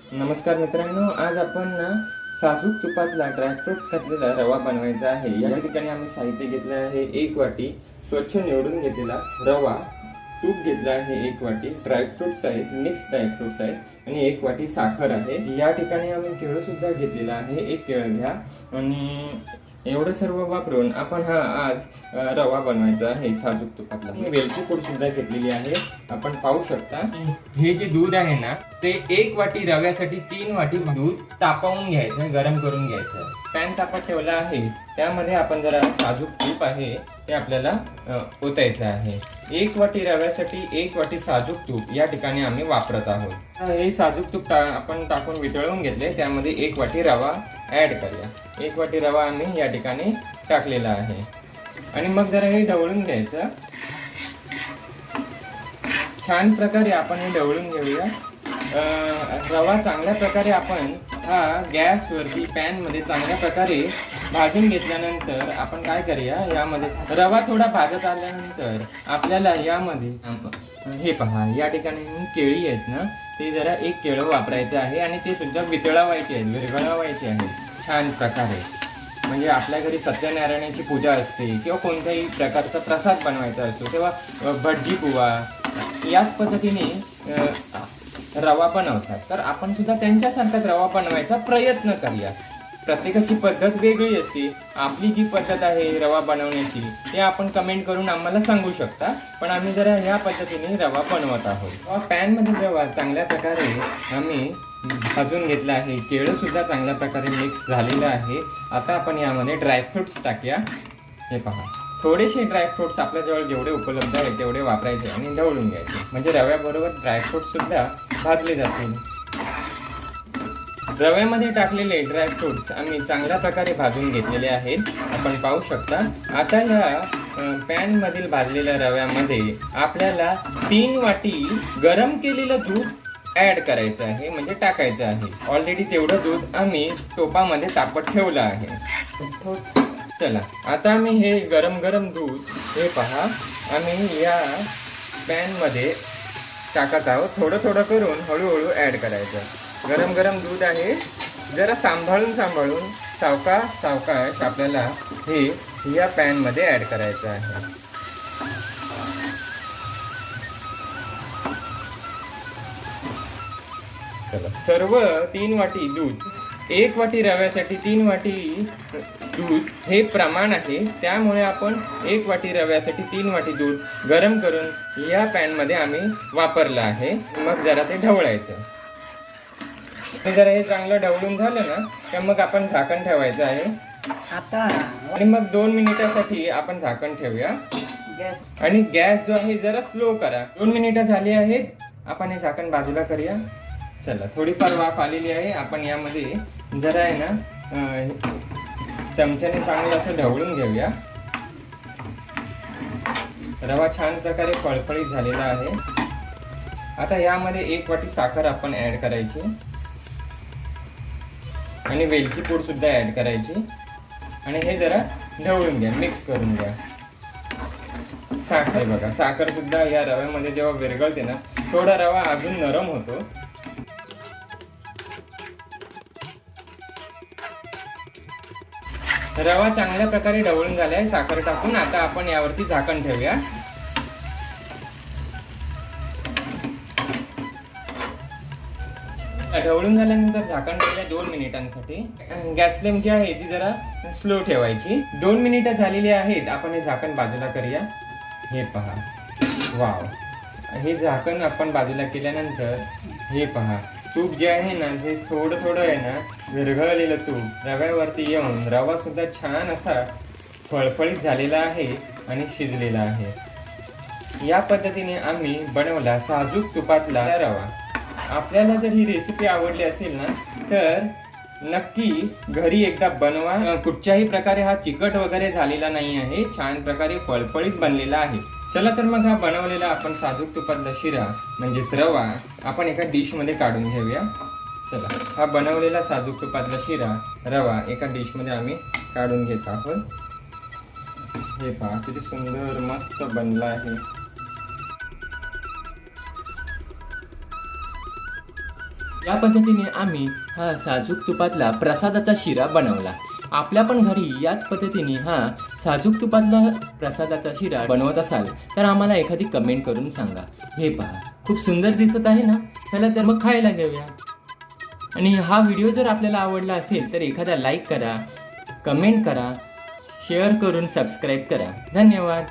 नमस्कार मित्रांनो आज आपण ना साजूक तुपातला ड्रायफ्रुट्स घातलेला रवा बनवायचा आहे. या ठिकाणी आम्ही साहित्य घेतलं आहे एक वाटी स्वच्छ निवडून घेतलेला रवा तूप घेतलं आहे एक वाटी ड्रायफ्रुट्स आहेत मिक्स ड्रायफ्रुट्स आहेत आणि एक वाटी साखर आहे. या ठिकाणी आम्ही केळं सुद्धा घेतलेलं आहे एक केळं घ्या. आणि एवढं सर्व वापरून आपण हा आज रवा बनवायचा आहे साजूक तुपातला. मी वेलची पूड सुद्धा घेतलेली आहे. आपण पाहू शकता. हे जे दूध आहे ना ते एक वाटी रव्यासाठी तीन वाटी दूध तापवून घ्यायचं गरम करून घ्यायचं. पॅन तापत ठेवला आहे. त्यामध्ये आपण जरा साजूक तूप आहे ते आपल्याला ओतायचं आहे. एक वाटी रव्यासाठी एक वाटी साजूक तूप या ठिकाणी आम्ही वापरत आहोत. हे साजूक तूप टा आपण टाकून वितळवून घेतले त्यामध्ये एक वाटी रवा ऍड करूया. एक वाटी रवा आम्ही या ठिकाणी टाकलेला आहे. आणि मग जरा हे ढवळून घ्यायचं. छान प्रकारे आपण हे ढवळून घेऊया. अं, रवा चांगल्या प्रकारे आपण हा गॅसवरती पॅनमध्ये चांगल्या प्रकारे भाजून घेतल्यानंतर आपण काय करूया यामध्ये रवा थोडा भाजत आल्यानंतर आपल्याला यामध्ये हे पहा या ठिकाणी केळी आहेत ना ते जरा एक केळं वापरायचं आहे आणि ते सुद्धा वितळावायचे आहेत विरघळावायचे आहे छान प्रकारे. म्हणजे आपल्या घरी सत्यनारायणाची पूजा असते किंवा कोणत्याही प्रकारचा प्रसाद बनवायचा असतो तेव्हा भटजी पुवा याच पद्धतीने रवा बनवतात. तर आपण सुद्धा त्यांच्यासारखाच रवा बनवायचा प्रयत्न करूया. प्रत्येकाची पद्धत वेगळी असते. आपली जी पद्धत आहे रवा बनवण्याची ते आपण कमेंट करून आम्हाला सांगू शकता. पण आम्ही जरा ह्या पद्धतीने रवा बनवत आहोत. पॅनमध्ये रवा चांगल्या प्रकारे आम्ही भाजून घेतला आहे केळं सुद्धा चांगल्या प्रकारे मिक्स झालेलं आहे. आता आपण यामध्ये ड्रायफ्रुट्स टाकूया. हे पहा. थोडेसे ड्रायफ्रुट्स आपल्याजवळ जेवढे उपलब्ध आहेत तेवढे वापरायचे आणि ढवळून घ्यायचे. म्हणजे रव्याबरोबर ड्रायफ्रुट्स सुद्धा भाजले जातील रव्यामध्ये टाकलेले ड्रायफ्रुट्स आम्ही चांगल्या प्रकारे भाजून घेतलेले आहेत. आपण पाहू शकता. आता या पॅनमधील भाजलेल्या रव्यामध्ये आपल्याला तीन वाटी गरम केलेलं दूध ॲड करायचं आहे म्हणजे टाकायचं आहे. ऑलरेडी तेवढं दूध आम्ही टोपामध्ये तापत ठेवलं आहे. चला आता आम्ही हे गरम गरम दूध हे पहा. आम्ही या पॅनमध्ये टाकत आहोत. थोडं थोडं करून हळूहळू ऍड करायचं. गरम गरम दूध आहे. जरा सांभाळून सांभाळून सावका सावकाश आपल्याला हे या पॅनमध्ये ऍड करायचं आहे. चला. सर्व तीन वाटी दूध. एक वाटी रव्यासाठी तीन वाटी दूध हे प्रमाण आहे. त्यामुळे आपण एक वाटी रव्यासाठी तीन वाटी दूध गरम करून या पॅनमध्ये आम्ही वापरलं आहे. मग जरा ते ढवळायचं. ते जरा हे चांगलं ढवळून झालं ना तर मग आपण झाकण ठेवायचं आहे. आता आणि मग दोन मिनिटासाठी आपण झाकण ठेवूया. आणि गॅस जो आहे जरा स्लो करा. दोन मिनिटं झाली आहेत. आपण हे झाकण बाजूला करूया. चला थोडीफार वाफ आलेली आहे. आपण यामध्ये जरा आहे ना चमच्याने चांगलं असं ढवळून घेऊया. रवा छान प्रकारे फळफळीत झालेला आहे. आता यामध्ये एक वाटी साखर आपण ऍड करायची. आणि वेलची पूड सुद्धा ऍड करायची. आणि हे जरा ढवळून घ्या मिक्स करून घ्या. साखर बघा साखर सुद्धा या रव्यामध्ये जेव्हा विरघळते ना थोडा रवा अजून नरम होतो. रवा चांगल्या प्रकारे ढवळून झाला आहे साखर टाकून आता आपण यावरती झाकण ठेवूया. ढवळून झाल्यानंतर झाकण ठेवूया दोन मिनिटांसाठी. गॅस फ्लेम जी आहे ती जरा स्लो ठेवायची. दोन मिनिटं झालेली आहेत आपण हे झाकण बाजूला करूया. हे पहा. वाव. हे झाकण आपण बाजूला केल्यानंतर हे पहा. तूप जे आहे ना ते थोडं थोडं आहे ना विरघळलेलं तूप. रव्यावरती येऊन रवा सुद्धा छान असा फळफळीत झालेला आहे आणि शिजलेला आहे. या पद्धतीने आम्ही बनवला साजूक तुपातला रवा. आपल्याला जर ही रेसिपी आवडली असेल ना तर नक्की घरी एकदा बनवा. कुठच्याही प्रकारे हा चिकट वगैरे झालेला नाही आहे. छान प्रकारे फळफळीत बनलेला आहे. चला तर मग हा बनवलेला आपण साजूक तुपातला शिरा म्हणजेच रवा आपण एका डिशमध्ये काढून घेऊया. चला हा बनवलेला साजूक तुपातला शिरा रवा एका डिशमध्ये आम्ही काढून घेत आहोत. हे पहा किती सुंदर मस्त बनला आहे. या पद्धतीने आम्ही हा साजूक तुपातला प्रसादाचा शिरा बनवला. आपल्या पण घरी याच पद्धतीने हा साजूक तुपातला प्रसादाचा शिरा बनवत असाल तर आम्हाला एखादी कमेंट करून सांगा. हे पहा खूप सुंदर दिसत आहे ना? चला तर मग खायला घेऊया आणि हा व्हिडिओ जर आपल्याला आवडला असेल तर एखादा लाईक करा कमेंट करा शेअर करून सबस्क्राईब करा. धन्यवाद.